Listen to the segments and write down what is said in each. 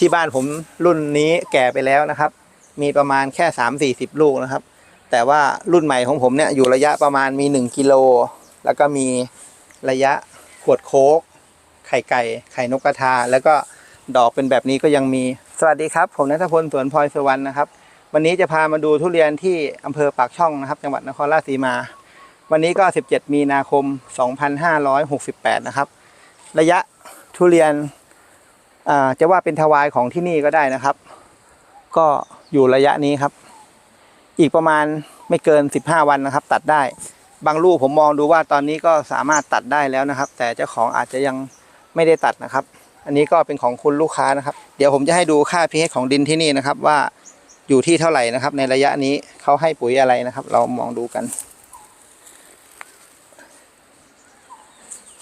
ที่บ้านผมรุ่นนี้แก่ไปแล้วนะครับ มีประมาณแค่สามสี่สิบลูกนะครับ แต่ว่ารุ่นใหม่ของผมเนี่ยอยู่ระยะประมาณมีหนึ่งกิโลแล้วก็มีระยะขวดโค้กไข่ไก่ไข่นกกระทา แล้วก็ดอกเป็นแบบนี้ก็ยังมี สวัสดีครับ ผมนัทพลสวนพลอยสวรรณนะครับ วันนี้จะพามาดูทุเรียนที่อำเภอปากช่องนะครับ จังหวัดนครราชสีมา วันนี้ก็ 17 มีนาคม 2568 นะครับ ระยะทุเรียน จะว่าเป็นทวายของที่นี่ก็ได้นะครับ ก็อยู่ระยะนี้ครับ อีกประมาณไม่เกิน 15 วันนะครับ ตัดได้ บางลูกผมมองดูว่าตอนนี้ก็สามารถตัดได้แล้วนะครับ แต่เจ้าของอาจจะยังไม่ได้ตัดนะครับ อันนี้ก็เป็นของคุณลูกค้านะครับ เดี๋ยวผมจะให้ดูค่า pH ของดินที่นี่นะครับ ว่าอยู่ที่เท่าไหร่นะครับ ในระยะนี้เขาให้ปุ๋ยอะไรนะครับ เรามองดูกัน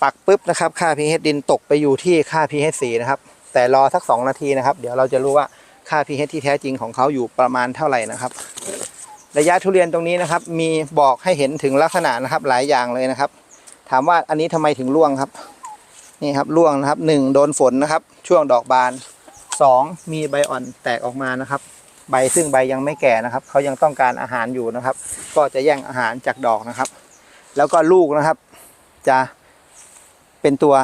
ปักปุ๊บนะครับ ค่า pH ดินตกไปอยู่ที่ค่า pH 4นะครับ แต่รอสัก 2 นาทีนะครับ เดี๋ยวเราจะรู้ว่าค่า pH ที่แท้จริงของเขาอยู่ประมาณเท่าไหร่นะครับ ระยะทุเรียนตรงนี้นะครับ มีบอกให้เห็นถึงลักษณะนะครับหลายอย่างเลยนะครับ ถามว่าอันนี้ทำไมถึงร่วงครับ นี่ครับร่วงนะครับหนึ่งโดนฝนนะครับ ช่วงดอกบานสองมีใบอ่อนแตกออกมานะครับ ใบซึ่งใบยังไม่แก่นะครับเขายังต้องการอาหารอยู่นะครับ ก็จะแย่งอาหารจากดอกนะครับ แล้วก็ลูกนะครับ จะเป็นตัว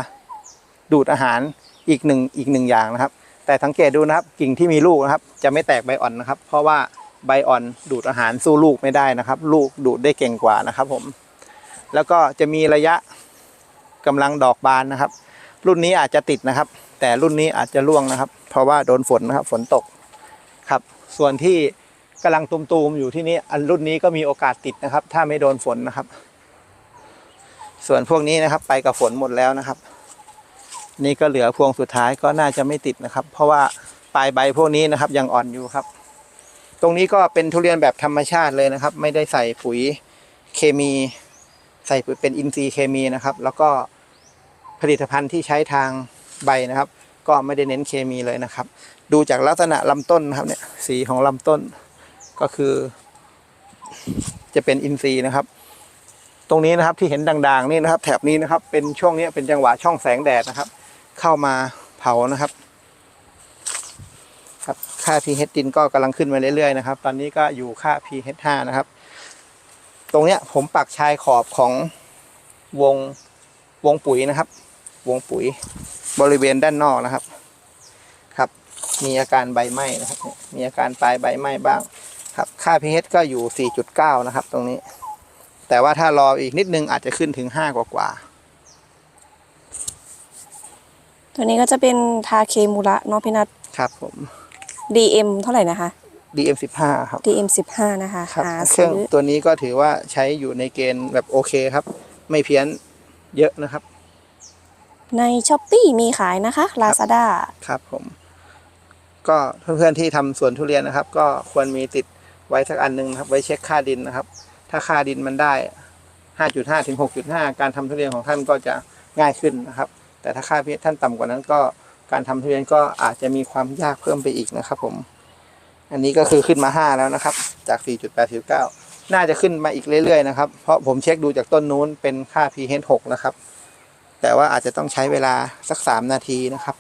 ดูดอาหาร อีกหนึ่งอีกหนึ่งอย่างนะครับ แต่สังเกตดูนะครับกิ่งที่มีลูกนะครับ จะไม่แตกใบอ่อนนะครับ เพราะว่าใบอ่อนดูดอาหารสู้ลูกไม่ได้นะครับ ลูกดูดได้เก่งกว่านะครับผม แล้วก็จะมีระยะกำลังดอกบานนะครับ รุ่นนี้อาจจะติดนะครับ แต่รุ่นนี้อาจจะร่วงนะครับ เพราะว่าโดนฝนนะครับฝนตกครับ ส่วนที่กำลังตุมๆอยู่ที่นี้อันรุ่นนี้ก็มีโอกาสติดนะครับ ถ้าไม่โดนฝนนะครับ ส่วนพวกนี้นะครับ ไปกับฝนหมดแล้วนะครับ นี่ก็เหลือพวงสุดท้ายก็น่าจะไม่ติดนะครับ เพราะว่าปลายใบพวกนี้นะครับยังอ่อนอยู่ครับ ตรงนี้ก็เป็นทุเรียนแบบธรรมชาติเลยนะครับ ไม่ได้ใส่ปุ๋ยเคมี ใส่ปุ๋ยเป็นอินทรีย์เคมีนะครับ แล้วก็ผลิตภัณฑ์ที่ใช้ทางใบนะครับ ก็ไม่ได้เน้นเคมีเลยนะครับ ดูจากลักษณะลำต้นนะครับเนี่ยสีของลำต้นก็คือ จะเป็นอินทรีย์นะครับตรงนี้นะครับที่เห็นด่างๆนี่นะครับ แถบนี้นะครับเป็นช่วงนี้เป็นจังหวะช่องแสงแดดนะครับ เข้ามาเผานะครับ ครับค่า pH ดินก็กำลังขึ้นมาเรื่อยๆนะครับ ตอนนี้ก็อยู่ค่า pH 5นะครับ ตรงเนี้ยผมปักชายขอบของวงวงปุ๋ยนะครับ วงปุ๋ยบริเวณด้านนอกนะครับ ครับ มีอาการใบไหม้นะครับ มีอาการปลายใบไหม้บ้าง ครับ ค่า pH ก็อยู่ 4.9 นะครับ ตรงนี้ แต่ว่าถ้ารออีกนิดนึงอาจจะขึ้นถึง 5 กว่ากว่า ตัวนี้ก็จะเป็นทาเคมูระเนาะพี่นัทๆครับผม DM เท่าไหร่นะคะ DM 15ครับ DM 15นะคะครับหาเครื่ซื้องอตัวนี้ก็ถือว่าใช้อยู่ในเกณฑ์แบบโอเคครับ ไม่เพี้ยนเยอะนะครับ ในช้อปปีมีขายนะคะ Lazada ครับผม ก็เพื่อนๆที่ทำสวนทุเรียนนะครับ ก็ควรมีติดไว้สักอันหนึงนะครับ ไว้เช็คค่าดินนะครับ ถ้าค่าดินมันได้ 5.5 ถึง 6.5 การทำทุเรียนของท่านก็จะง่ายขึ้นนะครับ แต่ถ้าค่าพีท่านต่ำกว่านั้นก็การทำทุเรียนก็อาจจะมีความยากเพิ่มไปอีกนะครับผม อันนี้ก็คือขึ้นมา 5 แล้วนะครับ จาก 4.89 น่าจะขึ้นมาอีกเรื่อยๆนะครับ เพราะผมเช็คดูจากต้นนู้นเป็นค่า pH 6 นะครับ แต่ว่าอาจจะต้องใช้เวลาสัก 3 นาทีนะครับ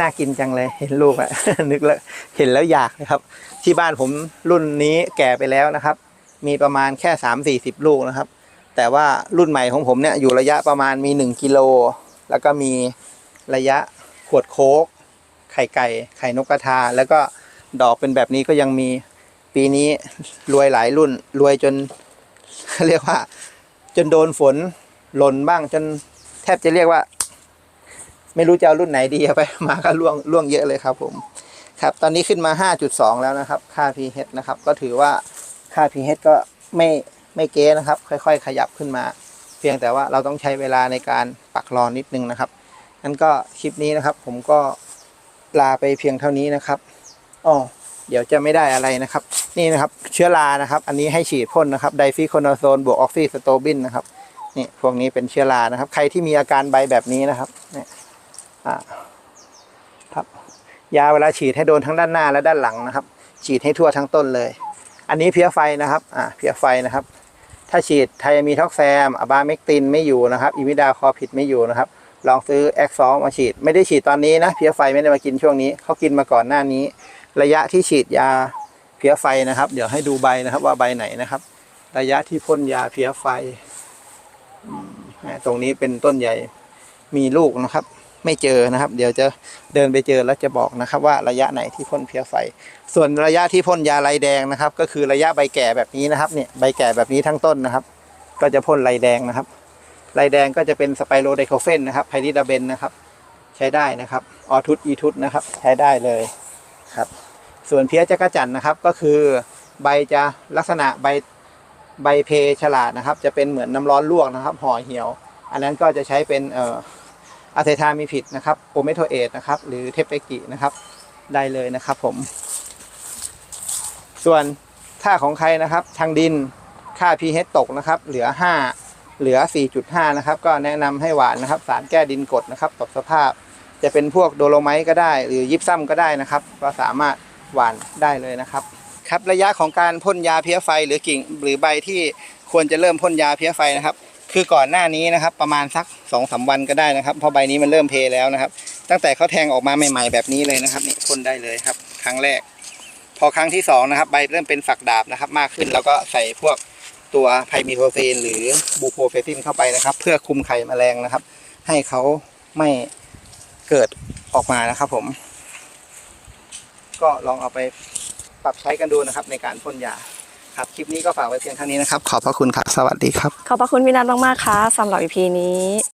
น่ากินจังเลยเห็นลูกอะนึกแล้วเห็นแล้วอยากนะครับ ที่บ้านผมรุ่นนี้แก่ไปแล้วนะครับ มีประมาณแค่สามสี่สิบลูกนะครับ แต่ว่ารุ่นใหม่ของผมเนี่ยอยู่ระยะประมาณมีหนึ่งกิโลแล้วก็มีระยะขวดโค้กไข่ไก่ไข่นกกระทา แล้วก็ดอกเป็นแบบนี้ก็ยังมีปีนี้รวยหลายรุ่นรวยจนเรียกว่า จนโดนฝนหล่นบ้างจนแทบจะเรียกว่า ไม่รู้จะเอารุ่นไหนดีไปมาก็ล่วงล่วงเยอะเลยครับผม ครับ ตอนนี้ขึ้นมา 5.2 แล้วนะครับ ค่า pH นะครับ ก็ถือว่าค่า pH ก็ไม่ ไม่เก๊นะครับ ค่อย ๆ ขยับขึ้นมา เพียงแต่ว่าเราต้องใช้เวลาในการปักรอนิดนึงนะครับงั้นก็คลิปนี้นะครับ ผมก็ลาไปเพียงเท่านี้นะครับอ๋อเดี๋ยวจะไม่ได้อะไรนะครับ นี่นะครับเชื้อรานะครับ อันนี้ให้ฉีดพ่นนะครับไดฟิโคโนโซนบวกออกซิสโตบินนะครับนี่พวกนี้เป็นเชื้อรานะครับ ใครที่มีอาการใบแบบนี้นะครับเนี่ยอ่าครับยาเวลาฉีดให้โดนทั้งด้านหน้าและด้านหลังนะครับ ฉีดให้ทั่วทั้งต้นเลย อันนี้เพี้ยไฟนะครับอ่าเพี้ยไฟนะครับ ถ้าฉีดไทยมีท็อกแซมอะบาเมกตินไม่อยู่นะครับอิมิดาคอผิดไม่อยู่นะครับ ลองซื้อแอคซอมาฉีด ไม่ได้ฉีดตอนนี้นะเพี้ยไฟไม่ได้มากินช่วงนี้เขากินมาก่อนหน้านี้ ระยะที่ฉีดยาเพี้ยไฟนะครับ เดี๋ยวให้ดูใบนะครับว่าใบไหนนะครับ ระยะที่พ่นยาเพี้ยไฟตรงนี้เป็นต้นใหญ่มีลูกนะครับ ไม่เจอนะครับ เดี๋ยวจะเดินไปเจอแล้วจะบอกนะครับ ว่าระยะไหนที่พ่นเพี้ยไฟ ส่วนระยะที่พ่นยาลายแดงนะครับ ก็คือระยะใบแก่แบบนี้นะครับเนี่ยใบแก่แบบนี้ทั้งต้นนะครับ ก็จะพ่นลายแดงนะครับลายแดงก็จะเป็นสไปโรไดโคเฟนนะครับไพริดาเบนนะครับ ใช้ได้นะครับออทุตอีทุตนะครับ ใช้ได้เลยครับ ส่วนเพี้ยจักรจันนะครับก็คือใบจะลักษณะใบใบเพฉลาดนะครับ จะเป็นเหมือนน้ำร้อนลวกนะครับห่อเหี่ยว อันนั้นก็จะใช้เป็นเอ่อ อะเททามีผิดนะครับโอเมโทเอตนะครับ หรือเทปเปกินะครับ ได้เลยนะครับผม ส่วนค่าของใครนะครับ ทางดินค่า pH ตกนะครับ เหลือ 5 เหลือ 4.5 นะครับ ก็แนะนำให้หวานนะครับ สารแก้ดินกรดนะครับตกสภาพ จะเป็นพวกโดโลไมต์ก็ได้ หรือยิปซัมก็ได้นะครับ ก็สามารถหวานได้เลยนะครับ ครับระยะของการพ่นยาเพี้ยไฟหรือกิ่งหรือใบที่ควรจะเริ่มพ่นยาเพี้ยไฟนะครับ คือก่อนหน้านี้นะครับ ประมาณสัก2องสาวันก็ได้นะครับเพราะใบนี้มันเริ่มเพแล้วนะครับ ตั้งแต่เขาแทงออกมาใหม่ๆแบบนี้เลยนะครับนี่พ่นได้เลยครับ ครั้งแรก พอครั้งที่สองนะครับ ใบเริ่มเป็นฝักดาบนะครับ มากขึ้นแล้วก็ใส่พวกตัวไพมีโทซีนหรือบูโพเฟตินเข้าไปนะครับ เพื่อคุมไข่แมลงนะครับ ให้เขาไม่เกิดออกมานะครับ ผม ก็ลองเอาไปปรับใช้กันดูนะครับ ในการพ่นยา ครับคลิปนี้ก็ฝากไว้เพียงเท่านี้นะครับ ขอบพระคุณครับ สวัสดีครับ ขอบพระคุณพี่นัทมากๆค่ะสำหรับ EP นี้